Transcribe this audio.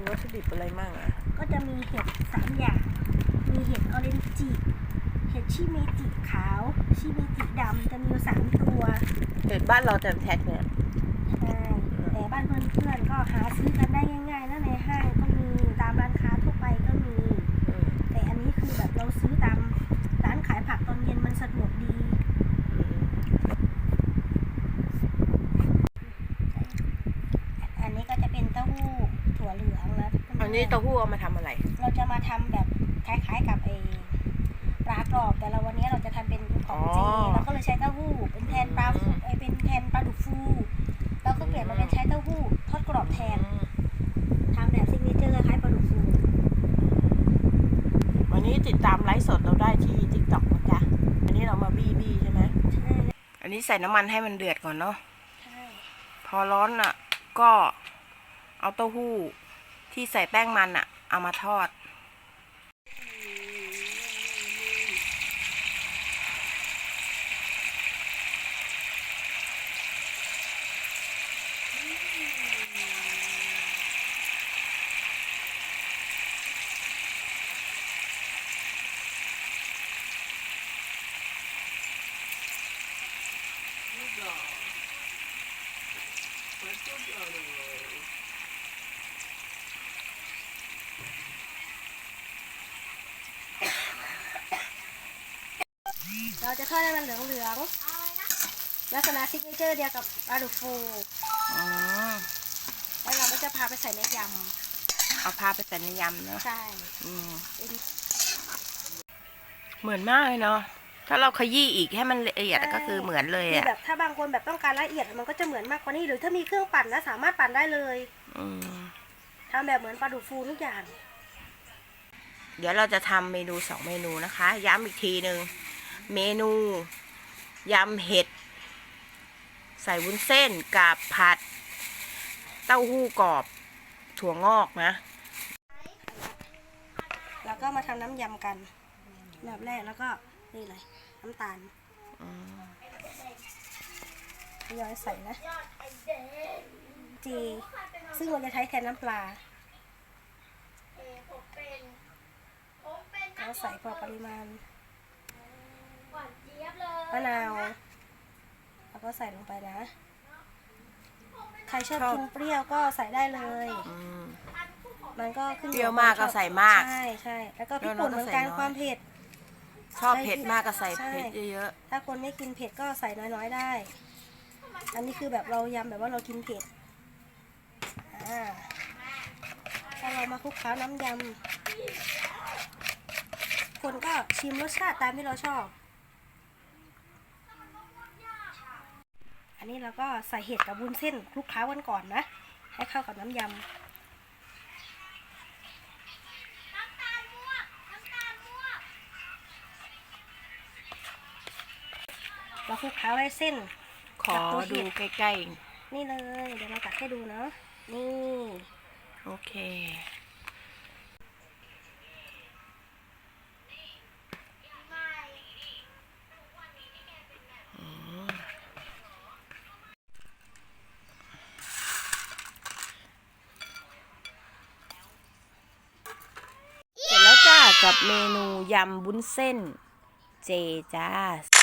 มีวัตถุดิบอะไรมั่งอะก็จะมีเห็ดสามอย่าง มีเห็ดออเรนจิเห็ดชิเมจิขาว ชิเมจิดำจะมีอยู่สามตัวเห็ดบ้านเราแต่แท็กเนี่ย ใช่แต่บ้านเพื่อนๆก็หาซื้อกันได้ง่ายๆนะในห้างก็มีตามร้านค้าทั่วไปก็มี อืม แต่อันนี้คือแบบเราซื้อตามร้านขายผักตอนเย็นมันสะดวกดี อืม อันนี้ก็จะเป็นเต้าหู้ถั่วเหลือง นะอันนี้เต้าหู้เอามาทำอะไร เราจะมาทำแบบคล้าย ๆ กับไอ้ปลากรอบ แต่เราวันนี้เราจะทำเป็นของเจอ๋อเราก็เลยใช้เต้าหู้เป็นแทนปลาฟูไอยเป็นแทนปลาดุกฟูเราก็เปลี่ยนมาเป็นใช้เต้าหู้ทอดกรอบแทนอืมทำแบบซิกเนเจอร์คล้ายปลาดุกฟูวันนี้ติดตามไลฟ์สดเราได้ที่ทิกตอกนะจ๊ะอันนี้เรามาบี้บี้ใช่ไหมใช่อันนี้ใส่น้ำมันให้มันเดือดก่อนเนาะ ใช่พอร้อนอะ ก็เอาเต้าหู้ ที่ใส่แป้งมันอะเอามาทอดเรา จะทอดให้มันเหลืองๆลักษณะซิกเนเจอร์เดียวกับปลาดุกฟูอืมแล้วเราก็จะพาไปใส่ในยเอาพาไปใส่ในยำเนาะำใช่อืมเป็นเหมือนมากเลยเนาะถ้าเราขยี้อีกให้มันละเอียดก็คือเหมือนเลยคืออะแบบถ้าบางคนแบบต้องการละเอียดมันก็จะเหมือนมากกว่านี้หรือถ้ามีเครื่องปั่นนะสามารถปั่นได้เลยอืมทำแบบเหมือนปลาดุกฟูทุกอย่าง เดี๋ยวเราจะทำเมนูสองเมนูนะคะ ย้ำอีกทีหนึ่ง เมนูยำเห็ด ใส่วุ้นเส้นกับผัด เต้าหู้กรอบ ถั่วงอกนะ แล้วก็มาทำน้ำยำกัน แบบแรกแล้วก็นี่เลยน้ำตาลอืมทยอยใส่นะ จี ซึ่งเราจะใช้แทนน้ำปลาเราใส่พอปริมาณ มะนาวแล้วก็ใส่ลงไปนะ ใครชอบ กินเปรี้ยวก็ใส่ได้เลย อืม มันก็ขึ้นอเปรี้ยวมากก็ใส่มากใช่ใช่แล้วก็พริกแล้วป่นเหมือนกันเราก็ใส่น้อย ความเผ็ด ชอบเผ็ดมากก็ใส่ใช่ เผ็ดเยอะถ้าคนไม่กินเผ็ดก็ใส่น้อยๆได้ อันนี้คือแบบเรายำแบบว่าเรากินเผ็ด อ่า ถ้าเรามาคลุกเคล้าน้ำยำ คนก็ชิมรสชาติตามที่เราชอบ นนี้เราก็ใส่เห็ดกับวุ้นเส้นคลุกเคล้ากันก่อนนะ ให้เข้ากับน้ำยำเราคลุกเคล้าให้เส้นๆขอดูใกล้นี่เลย เดี๋ยวเราตักให้ดูเนาะนี่ ๆ โอเค เสร็จแล้วจ้า กับเมนูยำบุ้นเส้น เจจ้า